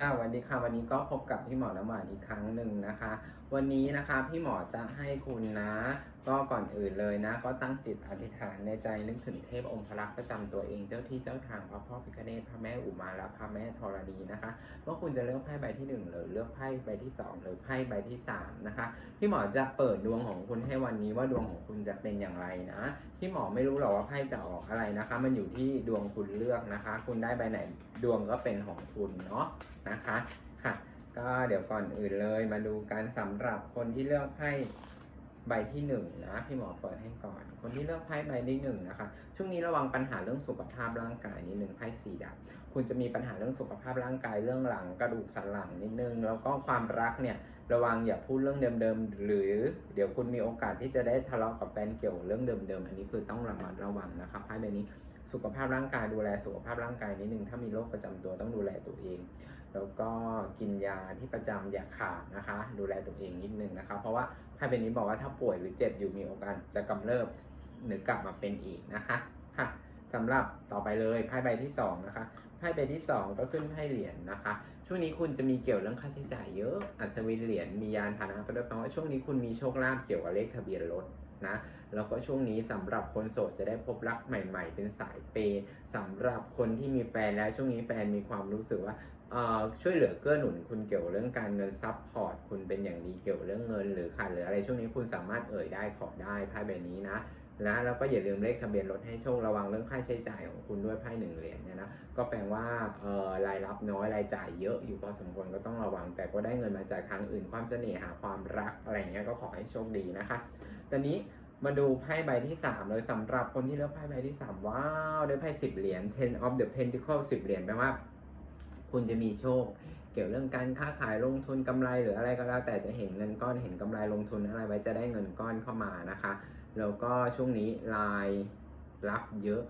ค่ะวันนี้ค่ะวันนี้ก็พบกับพี่หมอน้ำหวานอีกครั้งหนึ่งนะคะ วันนี้นะคะพี่หมอจะให้คุณนะ ก็ก่อนอื่นเลยนะ ก็ตั้งจิตอธิษฐานในใจนึกถึงเทพองค์พระประจำตัวเองเจ้าที่เจ้าทางพระพ่อพิฆเนศพระแม่อุมาและพระแม่ธรณีนะคะว่าคุณจะเลือกไพ่ใบที่หนึ่งหรือเลือกไพ่ใบที่สองหรือไพ่ใบที่สามนะคะพี่หมอจะเปิดดวงของคุณให้วันนี้ว่าดวงของคุณจะเป็นอย่างไรนะพี่หมอไม่รู้หรอกว่าไพ่จะออกอะไรนะคะ มันอยู่ที่ดวงคุณเลือกนะคะ คุณได้ใบไหนดวงก็เป็นของคุณเนาะนะคะค่ะ ก็เดี๋ยวก่อนอื่นเลยมาดูกันสำหรับคนที่เลือกไพ่ ใบที่หนึ่งนะพี่หมอเปิดให้ก่อน คนที่เลือกไพ่ใบที่หนึ่งนะคะช่วงนี้ระวังปัญหาเรื่องสุขภาพร่างกายนิดนึงไพ่สีดำคุณจะมีปัญหาเรื่องสุขภาพร่างกายเรื่องหลังกระดูกสันหลังนิดนึงแล้วก็ความรักเนี่ยระวังอย่าพูดเรื่องเดิมๆหรือเดี๋ยวคุณมีโอกาสที่จะได้ทะเลาะกับแฟนเกี่ยวเรื่องเดิมๆอันนี้คือต้องระมัดระวังนะครับไพ่ใบนี้ สุขภาพร่างกายดูแลสุขภาพร่างกายนิดนึงถ้ามีโรคประจำตัวต้องดูแลตัวเอง แล้วก็กินยาที่ประจำอย่าขาดนะคะ ดูแลตัวเองนิดนึงนะคะ เพราะว่าไพ่ใบนี้บอกว่าถ้าป่วยหรือเจ็บอยู่มีโอกาสจะกำเริบหรือกลับมาเป็นอีกนะคะค่ะสำหรับต่อไปเลยไพ่ใบที่สองนะคะไพ่ใบที่สองก็ขึ้นไพ่เหรียญนะคะ ช่วงนี้คุณจะมีเกี่ยวเรื่องค่าใช้จ่ายเยอะอัศวินเหรียญมียานพาหนะก็ด้วยแปลว่าช่วงนี้คุณมีโชคลาภเกี่ยวกับเลขทะเบียนรถนะ แล้วก็ช่วงนี้สำหรับคนโสดจะได้พบรักใหม่ ๆ เป็นสายเปย์สำหรับคนที่มีแฟนแล้วช่วงนี้แฟนมีความรู้สึกว่าช่วยเหลือเกื้อหนุนคุณเกี่ยวเรื่องการเงินซัพพอร์ตคุณเป็นอย่างดีเกี่ยวเรื่องเงินหรือขาดหลืออะไรช่วงนี้คุณสามารถเอ่ยได้ขอได้ไพ่ใบนี้นะนะแล้วก็อย่าลืมเลขทะเบียนรถให้โชคระวังเรื่องค่าใช้จ่ายของคุณด้วยไพ่หนึ่งเหรียญเนี่ยนะก็แปลว่าเอ่อรายรับน้อยรายจ่ายเยอะอยู่พอสมควรก็ต้องระวัง แต่ก็ได้เงินมาจากทางอื่นความเสน่หาความรักอะไรเงี้ยก็ขอให้โชคดีนะคะตอนนี้ มาดูไพ่ใบที่สามเลยสำหรับคนที่เลือกไพ่ใบที่สามว้าวได้ไพ่สิบเหรียญ ten of the pentacle สิบเหรียญแปลว่า คุณจะมีโชค เกี่ยวเรื่องการค้าขายลงทุนกำไรหรืออะไรก็แล้วแต่จะเห็นเงินก้อนเห็นกำไรลงทุนอะไรไว้จะได้เงินก้อนเข้ามานะคะ แล้วก็ช่วงนี้รายรับเยอะ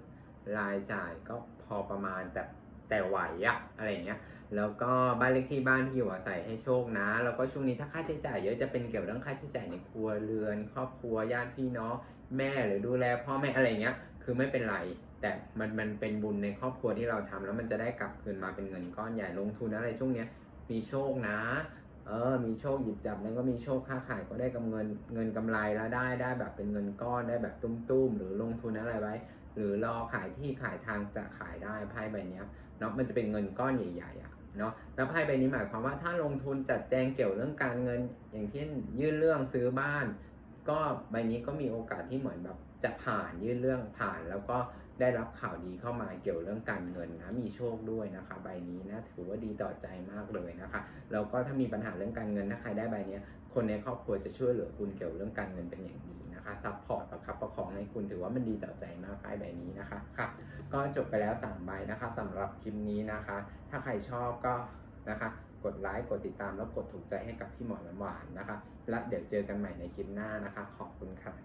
รายจ่ายก็พอประมาณแต่ แต่ไหวอะอะไรเงี้ย แล้วก็บ้านเลขที่บ้านที่อยู่อาศัยให้โชคนะ แล้วก็ช่วงนี้ถ้าค่าใช้จ่ายเยอะจะเป็นเกี่ยวกับเรื่องค่าใช้จ่ายในครัวเรือน ครอบครัวญาติพี่น้องแม่หรือดูแลพ่อแม่อะไรเงี้ย คือไม่เป็นไรแต่มันมันเป็นบุญในครอบครัวที่เราทำแล้วมันจะได้กลับคืนมาเป็นเงินก้อนใหญ่ลงทุนอะไรช่วงเนี้ยมีโชคนะ เออ มีโชคหยิบจับแล้วก็มีโชคค้าขายก็ได้กำเงินเงินกำไรแล้วได้ได้แบบเป็นเงินก้อนได้แบบตุ้มๆหรือลงทุนอะไรไว้ หรือรอขายที่ขายทางจะขายได้ไพ่ใบเนี้ย เนาะมันจะเป็นเงินก้อนใหญ่ๆอะเนาะแล้วไพ่ใบนี้หมายความว่าถ้าลงทุนจัดแจงเกี่ยวเรื่องการเงิน อย่างเช่นยื่นเรื่องซื้อบ้าน ก็ใบนี้ก็มีโอกาสที่เหมือนแบบจะผ่านยื่นเรื่องผ่าน แล้วก็ได้รับข่าวดีเข้ามาเกี่ยวเรื่องการเงินนะมีโชคด้วยนะคะ ใบนี้นะถือว่าดีต่อใจมากเลยนะคะแล้วก็ถ้ามีปัญหาเรื่องการเงินถ้าใครได้ใบนี้คนในครอบครัวจะช่วยเหลือคุณเกี่ยวเรื่องการเงินเป็นอย่างดีนะคะซัพพอร์ตประคับประคองให้คุณถือว่ามันดีต่อใจมากไพ่ใบนี้นะคะค่ะ ก็จบไปแล้ว3ใบนะคะสำหรับคลิปนี้นะคะ ถ้าใครชอบก็นะคะกดไลค์กดติดตามแล้วกดถูกใจให้กับพี่หมอน้ำหวานนะคะ และเดี๋ยวเจอกันใหม่ในคลิปหน้านะคะ ขอบคุณค่ะ